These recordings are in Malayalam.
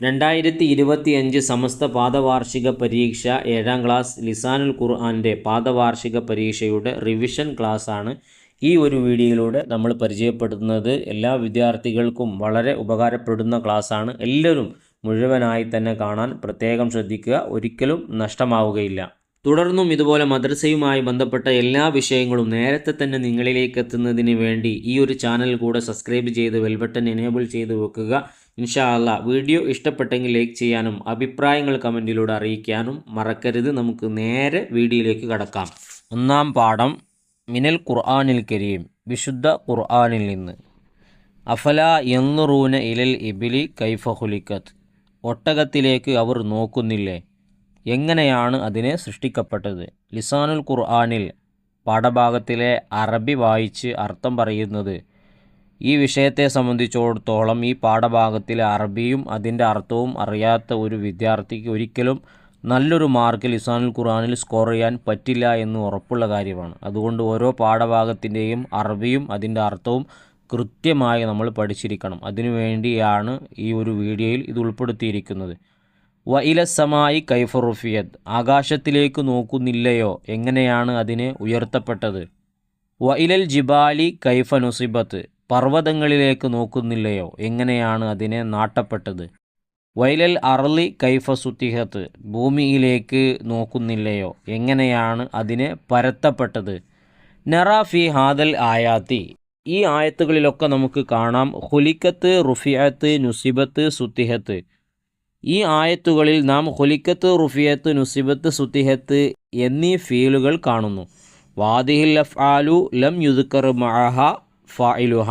രണ്ടായിരത്തി ഇരുപത്തിയഞ്ച് സമസ്ത പാദവാർഷിക പരീക്ഷ ഏഴാം ക്ലാസ് ലിസാനുൽ ഖുർആാന്റെ പാദവാർഷിക പരീക്ഷയുടെ റിവിഷൻ ക്ലാസ്സാണ് ഈ ഒരു വീഡിയോയിലൂടെ നമ്മൾ പരിചയപ്പെടുത്തുന്നത്. എല്ലാ വിദ്യാർത്ഥികൾക്കും വളരെ ഉപകാരപ്പെടുന്ന ക്ലാസ്സാണ്. എല്ലാവരും മുഴുവനായി തന്നെ കാണാൻ പ്രത്യേകം ശ്രദ്ധിക്കുക. ഒരിക്കലും നഷ്ടമാവുകയില്ല. തുടർന്നും ഇതുപോലെ മദ്രസയുമായി ബന്ധപ്പെട്ട എല്ലാ വിഷയങ്ങളും നേരത്തെ തന്നെ നിങ്ങളിലേക്ക് എത്തുന്നതിന് വേണ്ടി ഈ ഒരു ചാനൽ കൂടെ സബ്സ്ക്രൈബ് ചെയ്ത് വെൽബട്ടൺ എനേബിൾ ചെയ്ത് വെക്കുക. ഇൻഷാ അല്ല വീഡിയോ ഇഷ്ടപ്പെട്ടെങ്കിൽ ലൈക്ക് ചെയ്യാനും അഭിപ്രായങ്ങൾ കമന്റിലൂടെ അറിയിക്കാനും മറക്കരുത്. നമുക്ക് നേരെ വീഡിയോയിലേക്ക് കടക്കാം. ഒന്നാം പാഠം. മിനൽ ഖുർആാനിൽ കരീം. വിശുദ്ധ ഖുർആാനിൽ നിന്ന്. അഫല എന്നുറൂന ഇലൽ ഇബിലി കൈഫ ഹുലിക്കത്ത് ഒട്ടകത്തിലേക്ക് അവർ നോക്കുന്നില്ലേ? എങ്ങനെയാണ് അതിനെ സൃഷ്ടിക്കപ്പെട്ടത്? ലിസാനുൽ ഖുർആാനിൽ പാഠഭാഗത്തിലെ അറബി വായിച്ച് അർത്ഥം പറയുന്നത് ഈ വിഷയത്തെ സംബന്ധിച്ചിടത്തോളം ഈ പാഠഭാഗത്തിലെ അറബിയും അതിന്റെ അർത്ഥവും അറിയാത്ത ഒരു വിദ്യാർത്ഥിക്ക് ഒരിക്കലും നല്ലൊരു മാർക്കിൽ ഇസാനുൽ ഖുറാനിൽ സ്കോർ ചെയ്യാൻ പറ്റില്ല എന്ന് ഉറപ്പുള്ള കാര്യമാണ്. അതുകൊണ്ട് ഓരോ പാഠഭാഗത്തിന്റെയും അറബിയും അതിന്റെ അർത്ഥവും കൃത്യമായി നമ്മൾ പഠിച്ചിരിക്കണം. അതിനുവേണ്ടിയാണ് ഈ ഒരു വീഡിയോയിൽ ഇത് ഉൾപ്പെടുത്തിയിരിക്കുന്നത്. വയിലസമായി കൈഫറുഫിയത് ആകാശത്തിലേക്ക് നോക്കുന്നില്ലയോ? എങ്ങനെയാണ് അതിനെ ഉയർത്തപ്പെട്ടത്? വയിലൽ ജിബാലി കൈഫ നുസിബത്ത്. പർവതങ്ങളിലേക്ക് നോക്കുന്നില്ലയോ? എങ്ങനെയാണ് അതിനെ നാട്ടപ്പെട്ടത്? വൈലൽ അറളി കൈഫ സുത്തിഹത്ത് ഭൂമിയിലേക്ക് നോക്കുന്നില്ലയോ? എങ്ങനെയാണ് അതിനെ പരത്തപ്പെട്ടത്? നറാഫി ഹാദൽ ആയാത്തി. ഈ ആയത്തുകളിലൊക്കെ നമുക്ക് കാണാം ഹുലിക്കത്ത് റുഫിയത്ത് നുസിബത്ത് സുത്തിഹത്ത്. ഈ ആയത്തുകളിൽ നാം ഹുലിക്കത്ത് റുഫിയത്ത് നുസിബത്ത് സുത്തിഹത്ത് എന്നീ ഫീലുകൾ കാണുന്നു. വാദിഹിൽ അഫ്ആലു ലം യുദ്ക്കർ മഅഹ ഫായിലുഹ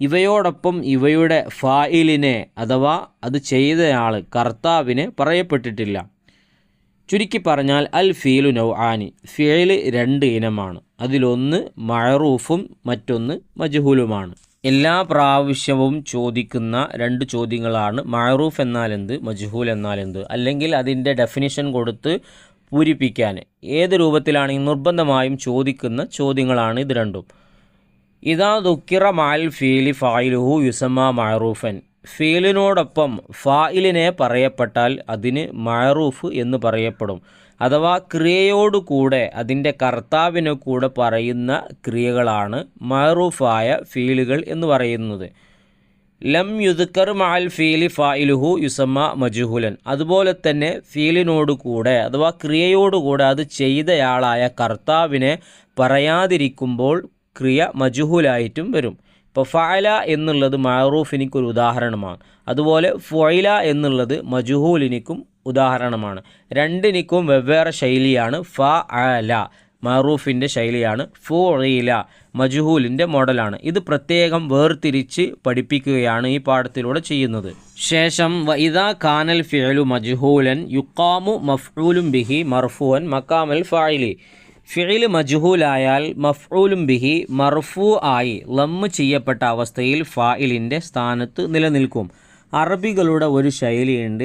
ഇവയോടൊപ്പം ഇവയുടെ ഫായിലിനെ അഥവാ അത് ചെയ്തയാൾ കർത്താവിന് പറയപ്പെട്ടിട്ടില്ല. ചുരുക്കി പറഞ്ഞാൽ അൽ ഫീലു നൗ ആനി ഫീൽ രണ്ട് ഇനമാണ്. അതിലൊന്ന് മഴറൂഫും മറ്റൊന്ന് മജ്ഹൂലുമാണ്. എല്ലാ പ്രാവശ്യവും ചോദിക്കുന്ന രണ്ട് ചോദ്യങ്ങളാണ് മഴറൂഫ് എന്നാലെന്ത് മജ്ഹൂൽ എന്നാലെന്ത്? അല്ലെങ്കിൽ അതിന്റെ ഡെഫിനിഷൻ കൊടുത്ത് പൂരിപ്പിക്കാൻ. ഏത് രൂപത്തിലാണെങ്കിൽ നിർബന്ധമായും ചോദിക്കുന്ന ചോദ്യങ്ങളാണ് ഇത് രണ്ടും. ഇതാ ദുക്കിറ മാൽ ഫീലി ഫായിലുഹു യുസമ്മ മഴറൂഫൻ ഫീലിനോടൊപ്പം ഫായിലിനെ പറയപ്പെട്ടാൽ അതിന് മഴറൂഫ് എന്ന് പറയപ്പെടും. അഥവാ ക്രിയയോടുകൂടെ അതിന്റെ കർത്താവിനെ കൂടെ പറയുന്ന ക്രിയകളാണ് മഴറൂഫായ ഫീലുകൾ എന്ന് പറയുന്നത്. ലം യുദുക്കർ മാൽ ഫീലി ഫായിലുഹു യുസമ്മ മജുഹുലൻ. അതുപോലെ തന്നെ ഫീലിനോടുകൂടെ അഥവാ ക്രിയയോടുകൂടെ അത് ചെയ്തയാളായ കർത്താവിനെ പറയാതിരിക്കുമ്പോൾ ക്രിയ മജുഹുലായിട്ടും വരും. ഇപ്പോൾ ഫഅല എന്നുള്ളത് മാറൂഫിനിക്കൊരു ഉദാഹരണമാണ്. അതുപോലെ ഫൊയില എന്നുള്ളത് മജുഹൂലിനിക്കും ഉദാഹരണമാണ്. രണ്ടിനിക്കും വെവ്വേറെ ശൈലിയാണ് ഫ അല മറൂഫിന്റെ ശൈലിയാണ് ഫുഇല. മജുഹൂലിന്റെ മോഡലാണ്. ഇത് പ്രത്യേകം വേർതിരിച്ച് പഠിപ്പിക്കുകയാണ് ഈ പാഠത്തിലൂടെ ചെയ്യുന്നത്. ശേഷം വൈദ കാനൽ ഫിയലു മജുഹൂലൻ യുക്കാമു മഫ്ഊലും ബിഹി മർഫുവൻ മക്കാമൽ ഫായിലി ഫിഇൽ മജ്ഹൂലായാൽ മഫ്ഊലും ബിഹി മർഫു ആയി ലമ്മ് ചെയ്യപ്പെട്ട അവസ്ഥയിൽ ഫായിലിന്റെ സ്ഥാനത്ത് നിലനിൽക്കും. അറബികളുടെ ഒരു ശൈലിയുണ്ട്.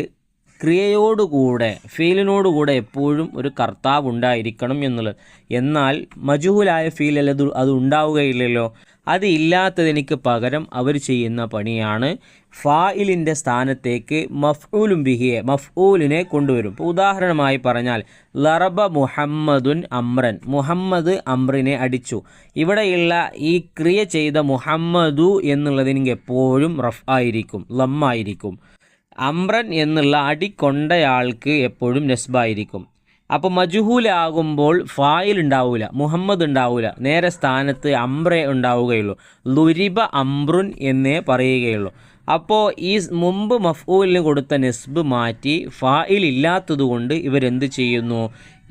ക്രിയയോടുകൂടെ ഫീലിനോടുകൂടെ എപ്പോഴും ഒരു കർത്താവ് ഉണ്ടായിരിക്കണം എന്നുള്ളത്. എന്നാൽ മജുഹുലായ ഫീൽ അത് ഉണ്ടാവുകയില്ലല്ലോ. അത് ഇല്ലാത്തതിനിക്ക് പകരം അവർ ചെയ്യുന്ന പണിയാണ്. ഫായിലിന്റെ സ്ഥാനത്തേക്ക് മഫ്ഊലും ബിഹിയെ മഫ്ഊലിനെ കൊണ്ടുവരും. ഇപ്പോൾ ഉദാഹരണമായി പറഞ്ഞാൽ ലറബ മുഹമ്മദുൻ അമ്രൻ മുഹമ്മദ് അമ്രിനെ അടിച്ചു. ഇവിടെയുള്ള ഈ ക്രിയ ചെയ്ത മുഹമ്മദു എന്നുള്ളതിനെങ്കിൽ എപ്പോഴും റഫ് ആയിരിക്കും ലമ്മായിരിക്കും. അമ്രൻ എന്നുള്ള അടി കൊണ്ടയാൾക്ക് എപ്പോഴും നെസ്ബായിരിക്കും. അപ്പോൾ മജുഹൂലാകുമ്പോൾ ഫായിൽ ഉണ്ടാവില്ല മുഹമ്മദ് ഉണ്ടാവില്ല നേരെ സ്ഥാനത്ത് അംബ്രെ ഉണ്ടാവുകയുള്ളൂ. ലുരിബ അംബ്രുൻ എന്നേ പറയുകയുള്ളൂ. അപ്പോൾ ഈ മുമ്പ് മഫ്ഊലിന് കൊടുത്ത നെസ്ബ് മാറ്റി ഫായിൽ ഇല്ലാത്തതുകൊണ്ട് ഇവരെന്ത് ചെയ്യുന്നു?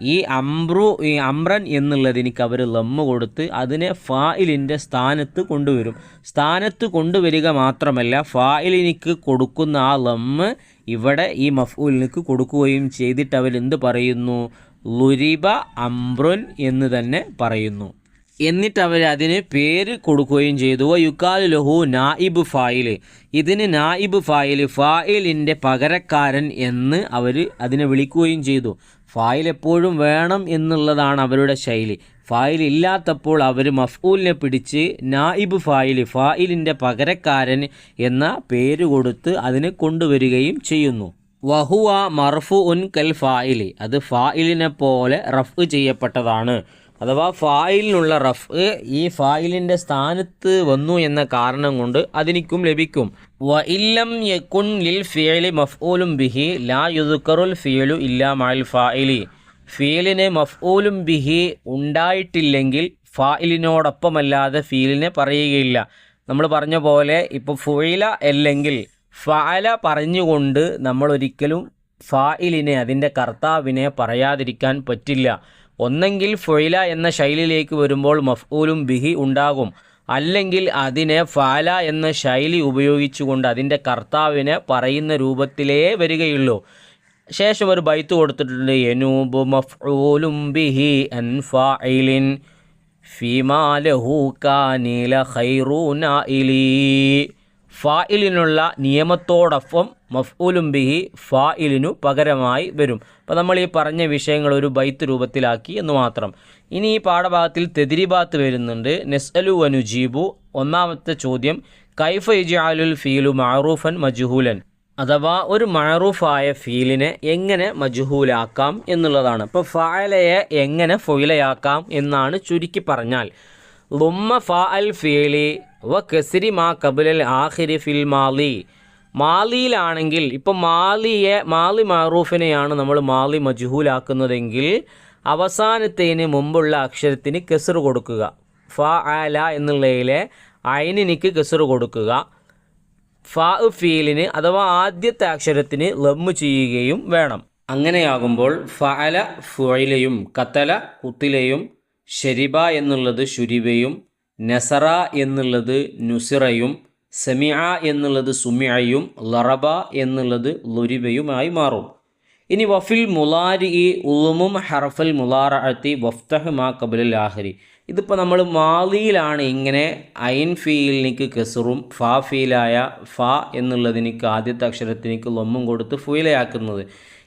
ഈ അംബ്രു ഈ അമ്രൻ എന്നുള്ളതിനിക്ക് അവർ ലമ്മ് കൊടുത്ത് അതിനെ ഫായിലിന്റെ സ്ഥാനത്ത് കൊണ്ടുവരും. സ്ഥാനത്ത് കൊണ്ടുവരിക മാത്രമല്ല ഫായിലിനിക്ക് കൊടുക്കുന്ന ആ ലമ്മ് ഇവിടെ ഈ മഫ്ഊലിനിക്ക് കൊടുക്കുകയും ചെയ്തിട്ട് അവരെന്ത് പറയുന്നു? ലുരിബ അംബ്രുൻ എന്ന് തന്നെ പറയുന്നു. എന്നിട്ട് അവർ അതിന് പേര് കൊടുക്കുകയും ചെയ്തു. യുക്കാൽ ലഹു നായിബ് ഫായിൽ ഇതിന് നായിബ് ഫായിൽ ഫായിലിന്റെ പകരക്കാരൻ എന്ന് അവർ അതിനെ വിളിക്കുകയും ചെയ്തു. ഫായിൽ എപ്പോഴും വേണം എന്നുള്ളതാണ് അവരുടെ ശൈലി. ഫായിൽ ഇല്ലാത്തപ്പോൾ അവർ മഫ്ഊലിനെ പിടിച്ച് നായിബ് ഫായിൽ ഫായിലിന്റെ പകരക്കാരൻ എന്ന പേര് കൊടുത്ത് അതിനെ കൊണ്ടുവരികയും ചെയ്യുന്നു. വഹുവ മർഫു ഉൻ കൽ ഫായിലി. അത് ഫായിലിനെ പോലെ റഫ് ചെയ്യപ്പെട്ടതാണ്. അഥവാ ഫായിലിനുള്ള റഫ് ഈ ഫായിലിന്റെ സ്ഥാനത്ത് വന്നു എന്ന കാരണം കൊണ്ട് അതിനിക്കും ലഭിക്കും. വ ഇല്ലം യക്കുൻ ലിൽ ഫിയലി മഫ്ഊലും ബിഹി ലാ യുദുക്കറുൽ ഫിയലു ഇല്ലാ മഅൽ ഫായിലി ഫീലിന് മഫ്ഊലും ബിഹി ഉണ്ടായിട്ടില്ലെങ്കിൽ ഫായിലിനോടൊപ്പമല്ലാതെ ഫീലിനെ പറയുകയില്ല. നമ്മൾ പറഞ്ഞ പോലെ ഇപ്പോൾ ഫുയില അല്ലെങ്കിൽ ഫാല പറഞ്ഞുകൊണ്ട് നമ്മൾ ഒരിക്കലും ഫായിലിനെ അതിന്റെ കർത്താവിനെ പറയാതിരിക്കാൻ പറ്റില്ല. ഒന്നെങ്കിൽ ഫുഇല എന്ന ശൈലിയിലേക്ക് വരുമ്പോൾ മഫ്ഊലും ബിഹി ഉണ്ടാകും. അല്ലെങ്കിൽ അതിനെ ഫാല എന്ന ശൈലി ഉപയോഗിച്ചുകൊണ്ട് അതിന്റെ കർത്താവിനെ പറയുന്ന രൂപത്തിലേ വരികയുള്ളൂ. ശേഷം ഒരു ബൈത്ത് കൊടുത്തിട്ടുണ്ട്. യനൂബ് മഫ്ഊലും ബിഹി അൻ ഫായിലിൻ ഫിമാലഹു കാനില ഖൈറൂനായിലി ഫായിലിനുള്ള നിയമത്തോടൊപ്പം മഫ്ഊലും ബിഹി ഫായിലിനു പകരമായി വരും. അപ്പോൾ നമ്മൾ ഈ പറഞ്ഞ വിഷയങ്ങൾ ഒരു ബൈത്ത് രൂപത്തിലാക്കി എന്ന് മാത്രം. ഇനി ഈ പാഠഭാഗത്തിൽ തെതിരിബാത്ത് വരുന്നുണ്ട്. നെസ്അലു അനുജീബു ഒന്നാമത്തെ ചോദ്യം കൈഫ ഇജാലുൽ ഫീലു മാറൂഫൻ മജുഹൂലൻ? അഥവാ ഒരു മഴറൂഫായ ഫീലിനെ എങ്ങനെ മജുഹൂലാക്കാം എന്നുള്ളതാണ്. ഇപ്പോൾ ഫായലയെ എങ്ങനെ ഫൊയിലയാക്കാം എന്നാണ് ചുരുക്കി പറഞ്ഞാൽ. ലുമ്മ ഫാ അൽ ഫീലി വ കെസിരി മാ കബുലൽ ആഹിരി ഫിൽ മാലി. മാലിയിലാണെങ്കിൽ ഇപ്പം മാലിയെ മാലി മാറൂഫിനെയാണ് നമ്മൾ മാലി മജ്ഹൂലാക്കുന്നതെങ്കിൽ അവസാനത്തേന് മുമ്പുള്ള അക്ഷരത്തിന് കെസർ കൊടുക്കുക. ഫ ആല എന്നുള്ളതിലെ അയനിനിക്ക് കെസർ കൊടുക്കുക. ഫ ഫീലിന് അഥവാ ആദ്യത്തെ അക്ഷരത്തിന് ലമ്മ് ചെയ്യുകയും വേണം. അങ്ങനെയാകുമ്പോൾ ഫഅല ഫുയിലയും കത്തല കുത്തിലയും ഷെരിബ എന്നുള്ളത് ഷുരിബയും നസറ എന്നുള്ളത് നുസിറയും സെമിയ എന്നുള്ളത് സുമിയയും ലറബ എന്നുള്ളത് ലുരിബയുമായി മാറും. ഇനി വഫിൽ മുലാരി ഉളുമും ഹറഫൽ മുലാറഅത്തി വഫ്തഹ് മാ കബുൽ ആഹരി. ഇതിപ്പോൾ നമ്മൾ മാലിയിലാണ് ഇങ്ങനെ ഐൻ ഫീലിനിക്ക് കെസറും ഫാ ഫീലായ ഫ എന്നുള്ളതിനിക്ക് ആദ്യത്തെ അക്ഷരത്തിനിക്ക് ലൊമ്മും കൊടുത്ത് ഫുയിലയാക്കുന്നത്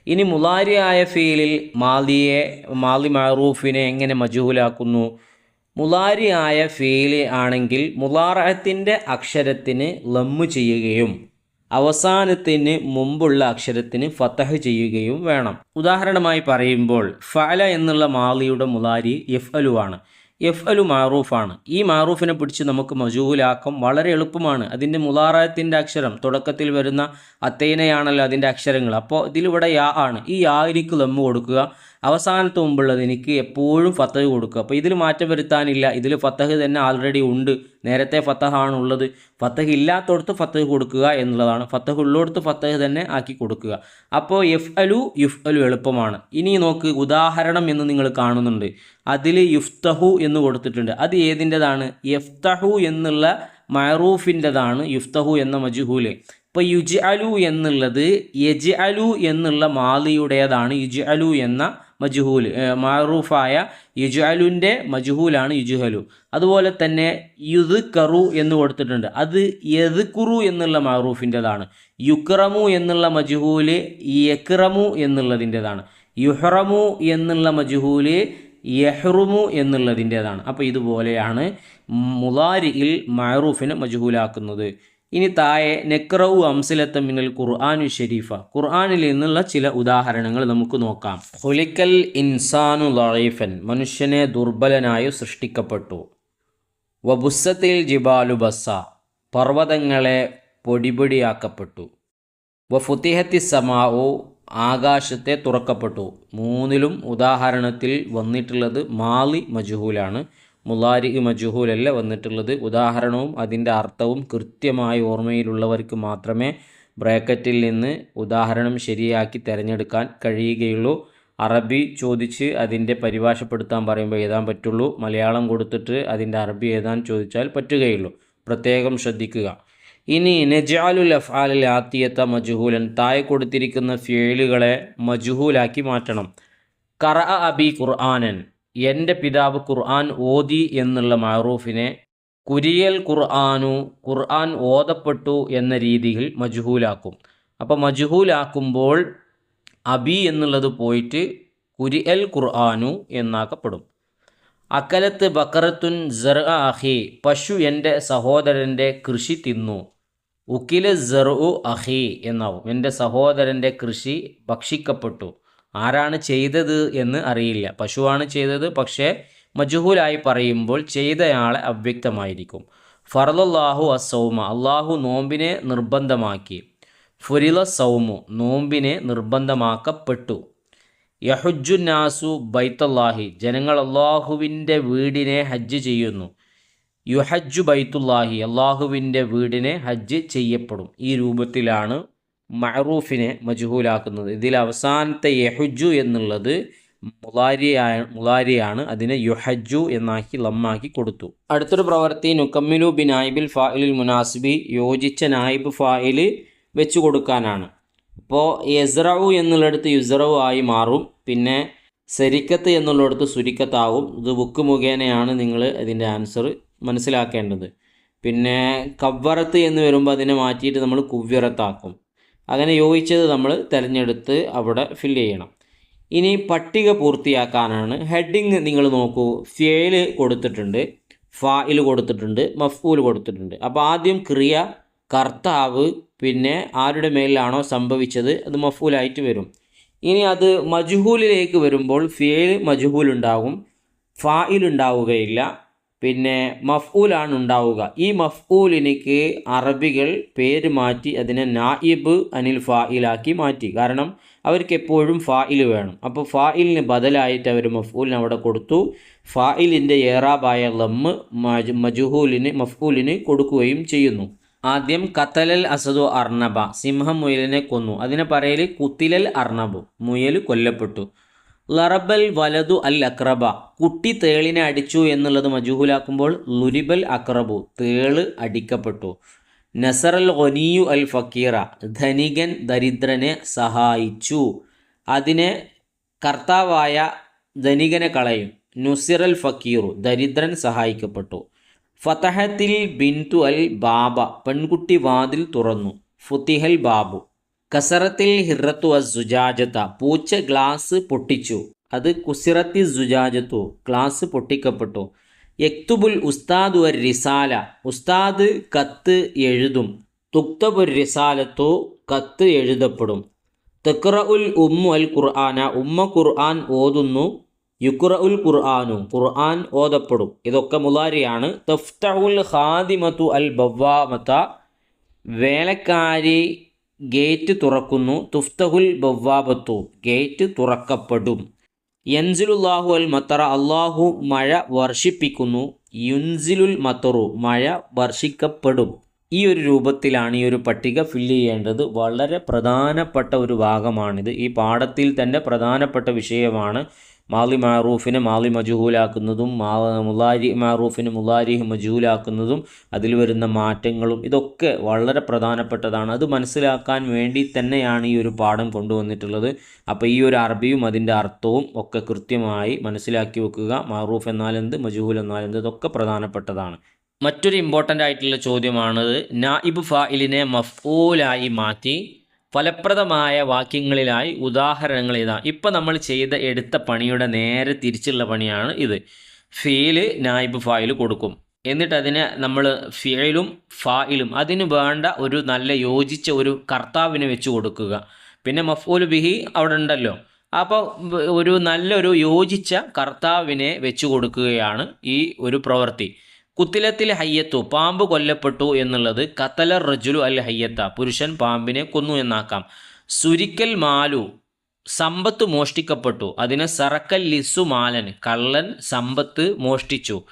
ഇനി മുലാരിയായ ഫീലിൽ മാലിയെ മാലി മാറൂഫിനെ എങ്ങനെ മജൂലാക്കുന്നു മുലാരിയായ ഫീൽ ആണെങ്കിൽ മുലാറഹത്തിന്റെ അക്ഷരത്തിന് ലമ്മു ചെയ്യുകയും അവസാനത്തിന് മുമ്പുള്ള അക്ഷരത്തിന് ഫത്തഹ് ചെയ്യുകയും വേണം. ഉദാഹരണമായി പറയുമ്പോൾ ഫല എന്നുള്ള മാളിയുടെ മുലാരി എഫ് അലു ആണ്. എഫ് അലു മാറൂഫാണ്. ഈ മാറൂഫിനെ പിടിച്ച് നമുക്ക് മജൂലാക്കം വളരെ എളുപ്പമാണ്. അതിന്റെ മുലാറത്തിന്റെ അക്ഷരം തുടക്കത്തിൽ വരുന്ന അത്തേനയാണല്ലോ അതിന്റെ അക്ഷരങ്ങൾ. അപ്പോൾ ഇതിലിവിടെ യാ ആണ്. ഈ യാരിക്ക് ലമ്മ് കൊടുക്കുക. അവസാനത്ത് മുമ്പുള്ളത് എനിക്ക് എപ്പോഴും ഫത്തഹ് കൊടുക്കുക അപ്പോൾ ഇതിൽ മാറ്റം വരുത്താനില്ല. ഇതിൽ ഫത്തഹ് തന്നെ ആൾറെഡി ഉണ്ട്. നേരത്തെ ഫത്തഹാണ് ഉള്ളത് ഫത്തഹ് ഇല്ലാത്തടത്ത് ഫത്തഹ് കൊടുക്കുക എന്നുള്ളതാണ്. ഫത്തഹ് ഉള്ളിടത്ത് ഫത്തഹ് തന്നെ ആക്കി കൊടുക്കുക. അപ്പോൾ എഫ് അലു യുഫ് അലു എളുപ്പമാണ്. ഇനി നോക്ക് ഉദാഹരണം എന്ന് നിങ്ങൾ കാണുന്നുണ്ട്. അതിൽ യുഫ്തഹു എന്ന് കൊടുത്തിട്ടുണ്ട്. അത് ഏതിന്റെതാണ്? യഫ്തഹു എന്നുള്ള മറൂഫിന്റെതാണ് യുഫ്തഹു എന്ന മജുഹൂൽ. ഇപ്പോൾ യുജ് അലു എന്നുള്ളത് യജ് അലു എന്നുള്ള മാലിയുടേതാണ്. യുജ് അലു എന്ന മജുഹൂൽ മാറൂഫായ യുജുഅലുന്റെ മജുഹൂലാണ് യുജുഹലു. അതുപോലെ തന്നെ യുദ് കറു എന്ന് കൊടുത്തിട്ടുണ്ട്. അത് യദ്കുറു എന്നുള്ള മാറൂഫിന്റെതാണ് യുക്രമു എന്നുള്ള മജുഹൂൽ യക്രമു എന്നുള്ളതിന്റെതാണ്. യുഹ്റമു എന്നുള്ള മജുഹൂൽ യഹ്റുമു എന്നുള്ളതിന്റെതാണ്. അപ്പോൾ ഇതുപോലെയാണ് മുലാരിയിൽ മഅറൂഫിനെ മജുഹൂലാക്കുന്നത്. ഇനി താഴെ നെക്രവു അംസിലത്ത് മിനൽ ഖുർആാനു ഷെരീഫ ഖുർആാനിൽ നിന്നുള്ള ചില ഉദാഹരണങ്ങൾ നമുക്ക് നോക്കാം. ഹുലിക്കൽ ഇൻസാനു ലറീഫൻ മനുഷ്യനെ ദുർബലനായി സൃഷ്ടിക്കപ്പെട്ടു. വബുസത്തിൽ ജിബാലു ബസ്സ പർവതങ്ങളെ പൊടിപൊടിയാക്കപ്പെട്ടു. വഫുത്തിഹത്തി സമാവു ആകാശത്തെ തുറക്കപ്പെട്ടു. മൂന്നിലും ഉദാഹരണത്തിൽ വന്നിട്ടുള്ളത് മാലി മജുഹൂലാണ്. മുലാരി മജുഹൂലല്ല വന്നിട്ടുള്ളത്. ഉദാഹരണവും അതിന്റെ അർത്ഥവും കൃത്യമായി ഓർമ്മയിലുള്ളവർക്ക് മാത്രമേ ബ്രാക്കറ്റിൽ നിന്ന് ഉദാഹരണം ശരിയാക്കി തിരഞ്ഞെടുക്കാൻ കഴിയുകയുള്ളൂ. അറബി ചോദിച്ച് അതിന്റെ പരിഭാഷപ്പെടുത്താൻ പറയുമ്പോൾ എഴുതാൻ പറ്റുള്ളൂ. മലയാളം കൊടുത്തിട്ട് അതിന്റെ അറബി എഴുതാൻ ചോദിച്ചാൽ പറ്റുകയുള്ളൂ. പ്രത്യേകം ശ്രദ്ധിക്കുക. ഇനി നജാലുൽ അഫാലിൽ ആത്തിയത്ത മജുഹൂലൻ താഴെ കൊടുത്തിരിക്കുന്ന ഫേലുകളെ മജുഹൂലാക്കി മാറ്റണം. കറ അബി ഖുർആാനൻ. എന്റെ പിതാവ് ഖുർആൻ ഓതി എന്നുള്ള മാറൂഫിനെ കുരിയൽ ഖുർആാനു ഖുർആൻ ഓതപ്പെട്ടു എന്ന രീതിയിൽ മജ്ഹൂലാക്കും. അപ്പോൾ മജ്ഹൂലാക്കുമ്പോൾ അബി എന്നുള്ളത് പോയിട്ട് കുരിയൽ ഖുർആാനു എന്നാക്കപ്പെടും. അക്കലത്ത് ബക്കറത്തുൻ ജർ അഹി പശു എന്റെ സഹോദരന്റെ കൃഷി തിന്നു. ഉക്കില ജറു അഹി എന്നാവും. എന്റെ സഹോദരന്റെ കൃഷി ഭക്ഷിക്കപ്പെട്ടു. ആരാണ് ചെയ്തത് എന്ന് അറിയില്ല. പശുവാണ് ചെയ്തത് പക്ഷേ മജുഹൂലായി പറയുമ്പോൾ ചെയ്തയാളെ അവ്യക്തമായിരിക്കും. ഫറലുല്ലാഹു അസൗമ അള്ളാഹു നോമ്പിനെ നിർബന്ധമാക്കി. ഫുരില സൗമു നോമ്പിനെ നിർബന്ധമാക്കപ്പെട്ടു. യഹുജുന്നാസു ബൈത്തല്ലാഹി ജനങ്ങൾ അള്ളാഹുവിന്റെ വീടിനെ ഹജ്ജ് ചെയ്യുന്നു. യുഹജ്ജു ബൈത്തുല്ലാഹി അള്ളാഹുവിന്റെ വീടിനെ ഹജ്ജ് ചെയ്യപ്പെടും. ഈ രൂപത്തിലാണ് മഅറൂഫിനെ മജ്ഹൂലാക്കുന്നത്. ഇതിൽ അവസാനത്തെ യഹുജു എന്നുള്ളത് മുലാരിയായ മുലാരിയാണ് അതിനെ യുഹജു എന്നാക്കി ലമ്മാക്കി കൊടുത്തു. അടുത്തൊരു പ്രവൃത്തി നുക്കമ്മിലു ബി നായിബിൽ ഫായിലിൽ മുനാസിബി യോജിച്ച നായിബ് ഫായിൽ വെച്ച് കൊടുക്കാനാണ്. അപ്പോൾ യസ്റവു എന്നുള്ളിടത്ത് യുസറവു ആയി മാറും. പിന്നെ സരിക്കത്ത് എന്നുള്ളിടത്ത് സുരിക്കത്താവും. ഇത് ബുക്ക് മുഖേനയാണ് നിങ്ങൾ അതിന്റെ ആൻസർ മനസ്സിലാക്കേണ്ടത്. പിന്നെ കവ്വറത്ത് എന്ന് വരുമ്പോൾ അതിനെ മാറ്റിയിട്ട് നമ്മൾ കുവ്വിറത്താക്കും. അങ്ങനെ യോജിച്ചത് നമ്മൾ തിരഞ്ഞെടുത്ത് അവിടെ ഫില്ല് ചെയ്യണം. ഇനി പട്ടിക പൂർത്തിയാക്കാനാണ് ഹെഡിങ് നിങ്ങൾ നോക്കൂ. ഫേൽ കൊടുത്തിട്ടുണ്ട് ഫായിൽ കൊടുത്തിട്ടുണ്ട് മഫൂൽ കൊടുത്തിട്ടുണ്ട്. അപ്പോൾ ആദ്യം ക്രിയ കർത്താവ് പിന്നെ ആരുടെ മേലിലാണോ സംഭവിച്ചത് അത് മഫൂലായിട്ട് വരും. ഇനി അത് മജ്ഹൂലിലേക്ക് വരുമ്പോൾ ഫേൽ മജുഹൂൽ ഉണ്ടാകും ഫായിൽ ഉണ്ടാവുകയില്ല. പിന്നെ മഫ്ഊലാണ് ഉണ്ടാവുക. ഈ മഫ്ഊലിനിക്ക് അറബികൾ പേര് മാറ്റി അതിനെ നായിബ് അനിൽ ഫായിലാക്കി മാറ്റി. കാരണം അവർക്ക് എപ്പോഴും ഫായിൽ വേണം. അപ്പോൾ ഫായിലിന് ബദലായിട്ട് അവർ മഫ്ഊലിന് അവിടെ കൊടുത്തു. ഫായിലിന്റെ ഏറാബായ ലമ്മ് മജുഹൂലിന് മഫ്ഊലിന് കൊടുക്കുകയും ചെയ്യുന്നു. ആദ്യം കത്തലൽ അസദു അർണബ. സിംഹം മുയലിനെ കൊന്നു. അതിനെ പറയൽ കുത്തിലൽ അർണബു. മുയൽ കൊല്ലപ്പെട്ടു. ലറബൽ വലതു അൽ അക്രബ. കുട്ടി തേളിനെ അടിച്ചു എന്നുള്ളത് മജുഹുലാക്കുമ്പോൾ ലുരിബൽ അക്രബു തേൾ അടിക്കപ്പെട്ടു. നസറൽ ഒനിയു അൽ ഫക്കീറ ധനികൻ ദരിദ്രനെ സഹായിച്ചു. അതിനെ കർത്താവായ ധനികനെ കളയും. നുസിറൽ ഫക്കീറു ദരിദ്രൻ സഹായിക്കപ്പെട്ടു. ഫതഹത്തിൽ ബിന്തു അൽ ബാബ പെൺകുട്ടി വാതിൽ തുറന്നു. ഫുത്തിഹൽ ബാബു. കസറത്തിൽ ഹിറത്തു അസുജാജത്ത പൂച്ച ഗ്ലാസ് പൊട്ടിച്ചു. അത് കുസിറത്തി സുജാജത്തു. ഗ്ലാസ് പൊട്ടിക്കപ്പെട്ടു. യക്തുബുൽ ഉസ്താദ് ഒരു റിസാല. ഉസ്താദ് കത്ത് എഴുതും. തുക്തബുൽ റിസാലത്തു കത്ത് എഴുതപ്പെടും. തെക്ര ഉൽ ഉമ്മു അൽ ഖുർആന. ഉമ്മ ഖുർആൻ ഓതുന്നു. യുക്ര ഉൽ ഖുർആാനു. ഖുർആൻ ഓതപ്പെടും. ഇതൊക്കെ മുലാരിയാണ്. തഫ്തഉൽ ഖാദിമത്തു അൽ ബവ്വാമത്ത. വേലക്കാരി ഗേറ്റ് തുറക്കുന്നു. തുഫ്തഹുൽ ബവ്വാബത്തു. ഗേറ്റ് തുറക്കപ്പെടും. യൻസിലുല്ലാഹു അൽ മത്തറ. അള്ളാഹു മഴ വർഷിപ്പിക്കുന്നു. യുൻസിലുൽ മത്തറു. മഴ വർഷിക്കപ്പെടും. ഈ ഒരു രൂപത്തിലാണ് ഈ ഒരു പട്ടിക ഫില്ല് ചെയ്യേണ്ടത്. വളരെ പ്രധാനപ്പെട്ട ഒരു ഭാഗമാണിത്. ഈ പാഠത്തിൽ തന്നെ പ്രധാനപ്പെട്ട വിഷയമാണ് മാലി മാറൂഫിനെ മാളി മജുഹൂലാക്കുന്നതും മുലാരി മാറൂഫിന് മുലാരി മജുഹൂലാക്കുന്നതും അതിൽ വരുന്ന മാറ്റങ്ങളും ഇതൊക്കെ വളരെ പ്രധാനപ്പെട്ടതാണ്. അത് മനസ്സിലാക്കാൻ വേണ്ടി തന്നെയാണ് ഈ ഒരു പാഠം കൊണ്ടുവന്നിട്ടുള്ളത്. അപ്പോൾ ഈ ഒരു അറബിയും അതിന്റെ അർത്ഥവും ഒക്കെ കൃത്യമായി മനസ്സിലാക്കി വെക്കുക. മാറൂഫ് എന്നാലെന്ത് മജുഹൂൽ എന്നാലെന്ത് ഇതൊക്കെ പ്രധാനപ്പെട്ടതാണ്. മറ്റൊരു ഇമ്പോർട്ടന്റ് ആയിട്ടുള്ള ചോദ്യമാണത് നായിബ് ഫായിലിനെ മഫ്ഊലായി മാറ്റി ഫലപ്രദമായ വാക്യങ്ങളിലായി ഉദാഹരണങ്ങൾ ഇതാ. ഇപ്പം നമ്മൾ ചെയ്ത എടുത്ത പണിയുടെ നേരെ തിരിച്ചുള്ള പണിയാണ് ഇത്. ഫീൽ നായിബ് ഫായിൽ കൊടുക്കും. എന്നിട്ട് അതിനെ നമ്മൾ ഫീലും ഫായിലും അതിന് വേണ്ട ഒരു നല്ല യോജിച്ച ഒരു കർത്താവിനെ വെച്ച് കൊടുക്കുക. പിന്നെ മഫൂൽ ബിഹി അവിടെ ഉണ്ടല്ലോ. അപ്പോൾ ഒരു നല്ലൊരു യോജിച്ച കർത്താവിനെ വെച്ച് കൊടുക്കുകയാണ് ഈ ഒരു പ്രവൃത്തി. കുത്തിലത്തിൽ ഹയ്യത്തു പാമ്പ് കൊല്ലപ്പെട്ടു എന്നുള്ളത് കത്തല റജുലു അൽ ഹയ്യത്ത. പുരുഷൻ പാമ്പിനെ കൊന്നു എന്നാക്കാം. സുരിക്കൽ മാലു സമ്പത്ത് മോഷ്ടിക്കപ്പെട്ടു. അതിന് സറക്കൽ ലിസു മാലൻ കള്ളൻ സമ്പത്ത് മോഷ്ടിച്ചു.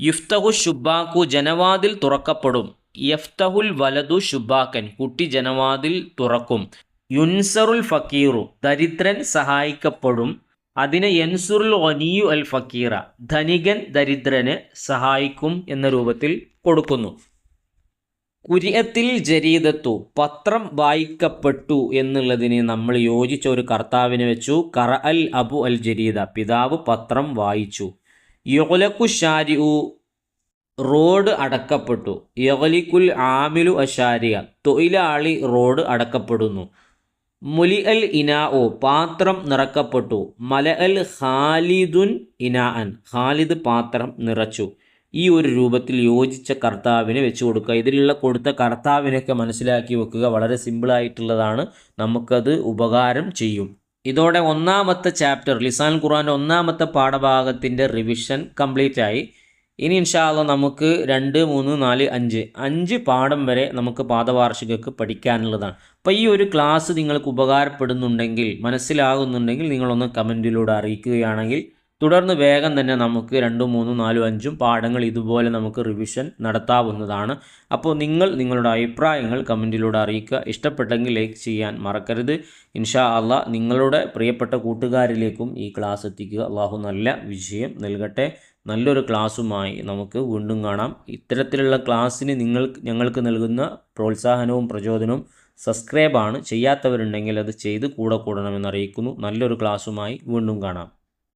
യുഫ്തഹു ഷുബാക്കു ജനവാതിൽ തുറക്കപ്പെടും. യഫ്തഹുൽ വലതു ഷുബാക്കൻ കുട്ടി ജനവാതിൽ തുറക്കും. യുൻസറുൽ ഫക്കീറു ദരിദ്രൻ സഹായിക്കപ്പെടും. അതിനെ യൻസുറുൽ ഒനിയു അൽ ഫക്കീറ ധനികൻ ദരിദ്രനെ സഹായിക്കും എന്ന രൂപത്തിൽ കൊടുക്കുന്നു. കുര്യത്തിൽ ജരീദത്തു പത്രം വായിക്കപ്പെട്ടു എന്നുള്ളതിന് നമ്മൾ യോജിച്ച ഒരു കർത്താവിനെ വെച്ചു. കറ അൽ അബു അൽ ജരീദ പിതാവ് പത്രം വായിച്ചു. യൊലക്കു ഷാരിഉ റോഡ് അടക്കപ്പെട്ടു. യഗലിക്കുൽ ആമിലു അഷാരിയ തൊഴിലാളി റോഡ് അടക്കപ്പെടുന്നു. മുലി അൽ ഇനാഒ പാത്രം നിറക്കപ്പെട്ടു. മല അൽ ഖാലിദുൻ ഇനാഅൻ ഖാലിദ് പാത്രം നിറച്ചു. ഈ ഒരു രൂപത്തിൽ യോജിച്ച കർത്താവിനെ വെച്ച് കൊടുക്കുക. ഇതിലുള്ള കൊടുത്ത കർത്താവിനെയൊക്കെ മനസ്സിലാക്കി വെക്കുക വളരെ സിമ്പിളായിട്ടുള്ളതാണ് നമുക്കത് ഉപകാരം ചെയ്യും. ഇതോടെ ഒന്നാമത്തെ ചാപ്റ്റർ ലിസാൻ ഖുറാന്റെ ഒന്നാമത്തെ പാഠഭാഗത്തിന്റെ റിവിഷൻ കംപ്ലീറ്റ് ആയി. ഇനി ഇൻഷാല്ല നമുക്ക് രണ്ട് മൂന്ന് നാല് അഞ്ച്. അഞ്ച് പാഠം വരെ നമുക്ക് പാദവാർഷികക്ക് പഠിക്കാനുള്ളതാണ്. അപ്പോൾ ഈ ഒരു ക്ലാസ് നിങ്ങൾക്ക് ഉപകാരപ്പെടുന്നുണ്ടെങ്കിൽ മനസ്സിലാകുന്നുണ്ടെങ്കിൽ നിങ്ങളൊന്ന് കമന്റിലൂടെ അറിയിക്കുകയാണെങ്കിൽ തുടർന്ന് വേഗം തന്നെ നമുക്ക് രണ്ടും മൂന്നും നാലും അഞ്ചും പാഠങ്ങൾ ഇതുപോലെ നമുക്ക് റിവിഷൻ നടത്താവുന്നതാണ്. അപ്പോൾ നിങ്ങൾ നിങ്ങളുടെ അഭിപ്രായങ്ങൾ കമന്റിലൂടെ അറിയിക്കുക. ഇഷ്ടപ്പെട്ടെങ്കിൽ ലൈക്ക് ചെയ്യാൻ മറക്കരുത്. ഇൻഷാ അള്ളാ നിങ്ങളുടെ പ്രിയപ്പെട്ട കൂട്ടുകാരിലേക്കും ഈ ക്ലാസ് എത്തിക്കുക. അള്ളാഹു നല്ല വിജയം നൽകട്ടെ. നല്ലൊരു ക്ലാസ്സുമായി നമുക്ക് വീണ്ടും കാണാം. ഇത്തരത്തിലുള്ള ക്ലാസ്സിന് നിങ്ങൾ ഞങ്ങൾക്ക് നൽകുന്ന പ്രോത്സാഹനവും പ്രചോദനവും സബ്സ്ക്രൈബാണ്. ചെയ്യാത്തവരുണ്ടെങ്കിൽ അത് ചെയ്ത് കൂടെ കൂടണമെന്ന് അറിയിക്കുന്നു. നല്ലൊരു ക്ലാസ്സുമായി വീണ്ടും കാണാം.